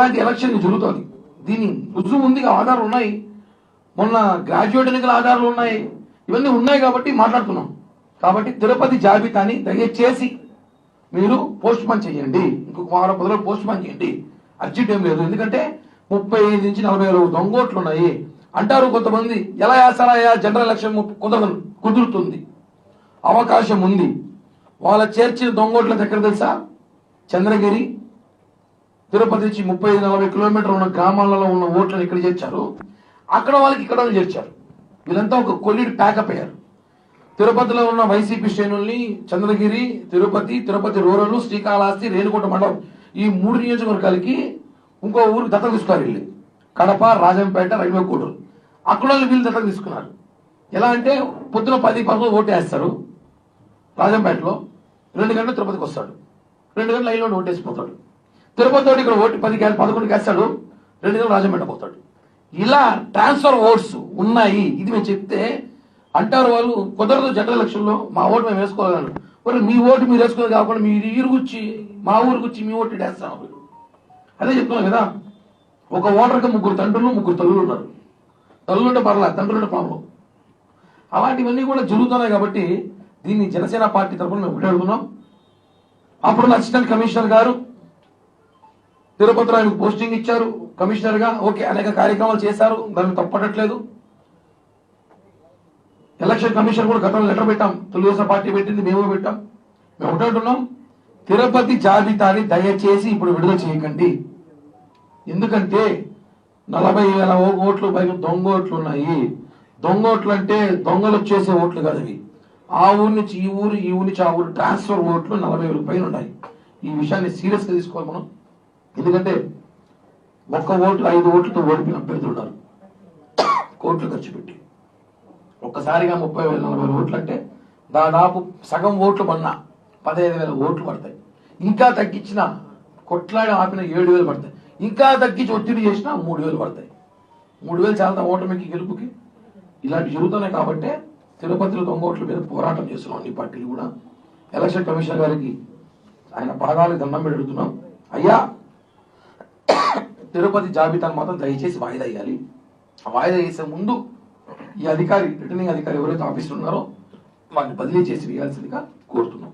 Sankranti election జరుగుతుంది. దీని రుజువు ఉంది ఆధారాలు ఉన్నాయి. మొన్న గ్రాడ్యుయేట్ ఎన్నికల ఆధారాలు ఉన్నాయి. ఇవన్నీ ఉన్నాయి కాబట్టి మాట్లాడుతున్నాం. కాబట్టి తిరుపతి జాబితాని దయచేసి మీరు పోస్ట్ పోన్ చేయండి. ఇంకొక వారం పది రోజులు పోస్ట్ పోన్ చేయండి. అర్జెంట్ ఏం లేదు. ఎందుకంటే ముప్పై ఐదు నుంచి నలభై వేల దొంగోట్లు ఉన్నాయి. అంటారు కొంతమంది ఎలా వేస్తారా జనరల్ ఎలక్షన్ కుదరదు కుదురుతుంది. అవకాశం ఉంది. వాళ్ళ చేర్చిన దొంగోట్ల దగ్గర తెలుసా? చంద్రగిరి తిరుపతి నుంచి ముప్పై ఐదు నలభై కిలోమీటర్లు ఉన్న గ్రామాలలో ఉన్న ఓట్లను ఇక్కడ చేర్చారు. అక్కడ వాళ్ళకి ఇక్కడ చేర్చారు. వీళ్ళంతా ఒక కొల్లిడి ప్యాకప్ అయ్యారు. తిరుపతిలో ఉన్న వైసీపీ శ్రేణుల్ని చంద్రగిరి తిరుపతి తిరుపతి రూరల్ శ్రీకాళహస్తి రేణుకుంట మండలం ఈ మూడు నియోజకవర్గాలకి ఇంకో ఊరు దత్తత తీసుకున్నారు వెళ్ళి. కడప రాజంపేట రైల్వే కూడూరు అక్కడ వాళ్ళు వీళ్ళు దత్తత తీసుకున్నారు. ఎలా అంటే పొద్దున పది పదకొండు ఓటు వేస్తారు రాజంపేటలో. రెండు గంటలు తిరుపతికి వస్తాడు. రెండు గంటల లైన్లో ఓటేసిపోతాడు తిరుపతి ఇక్కడ ఓటు పది గ్యాస్ పదకొండుకి వేస్తాడు రెండు గంటలు రాజమండ్రి పోతాడు. ఇలా ట్రాన్స్ఫర్ ఓట్స్ ఉన్నాయి. ఇది మేము చెప్తే అంటారు వాళ్ళు కుదరదు జనరల్ ఎలక్షన్లో మా ఓటు మేము వేసుకోగలను మరి మీ ఓటు మీరు వేసుకోవాలి కాకుండా మీ ఇరుగుచ్చి మా ఊరికొచ్చి మీ ఓటు వేస్తాం అదే చెప్తున్నాం కదా. ఒక ఓటర్కి ముగ్గురు తండ్రులు ముగ్గురు తల్లులు ఉన్నారు. తల్లులు ఉంటే పర్లా తండ్రులు ఉంటే ప్రాబ్లం. అలాంటివన్నీ కూడా జరుగుతున్నాయి కాబట్టి దీన్ని జనసేన పార్టీ తరఫున మేము ఒకటే అడుగుతున్నాం అప్పుడు అసిస్టెంట్ కమిషనర్ గారు తిరుపతిలో ఆయనకు పోస్టింగ్ ఇచ్చారు. కమిషనర్గా ఓకే అనేక కార్యక్రమాలు చేశారు. దాన్ని తప్పట్లేదు ఎలక్షన్ కమిషన్ కూడా గతంలో లెటర్ పెట్టాం. తెలుగుదేశం పార్టీ పెట్టింది మేము పెట్టాం. మేము ఒకటంటున్నాం తిరుపతి జాబితాని దయచేసి ఇప్పుడు విడుదల చేయకండి. ఎందుకంటే నలభై వేల ఓ- ఓట్లు పైన దొంగ ఓట్లు ఉన్నాయి. దొంగ ఓట్లు అంటే దొంగలు వచ్చేసే ఓట్లు కాదు అవి. ఆ ఊరి నుంచి ఈ ఊరు ఈ ఊరి నుంచి ఆ ఊరు ట్రాన్స్ఫర్ ఓట్లు నలభై వేల పైన ఉన్నాయి. ఈ విషయాన్ని సీరియస్గా తీసుకోవాలి మనం. ఎందుకంటే ఒక్క ఓట్లు ఐదు ఓట్లతో ఓడిపోయిన అభ్యర్థులు ఉన్నారు. కోట్లు ఖర్చు పెట్టి. ఒక్కసారిగా ముప్పై వేల నలభై వేల ఓట్లు అంటే దాదాపు సగం ఓట్లు పడినా పదహైదు వేల ఓట్లు పడతాయి. ఇంకా తగ్గించిన కొట్లాడి ఆపిన ఏడు వేలు పడతాయి. ఇంకా తగ్గించి ఒత్తిడి చేసినా మూడు వేలు పడతాయి. మూడు వేలు చాలా ఓటమికి గెలుపుకి ఇలాంటి జరుగుతున్నాయి కాబట్టి తిరుపతిలో దొంగ ఓట్ల మీద పోరాటం చేస్తున్నాం అన్ని పార్టీలు కూడా ఎలక్షన్ కమిషనర్ గారికి ఆయన పాదాలకు దండం పెడుతున్నాం. అయ్యా తిరుపతి జాబితాను మాత్రం దయచేసి వాయిదా వేయాలి. వాయిదా వేసే ముందు ఈ అధికారి రిటర్నింగ్ అధికారి ఎవరైతే ఆఫీసులో ఉన్నారో వారిని బదిలీ చేసి వేయాల్సిందిగా కోరుతున్నాం.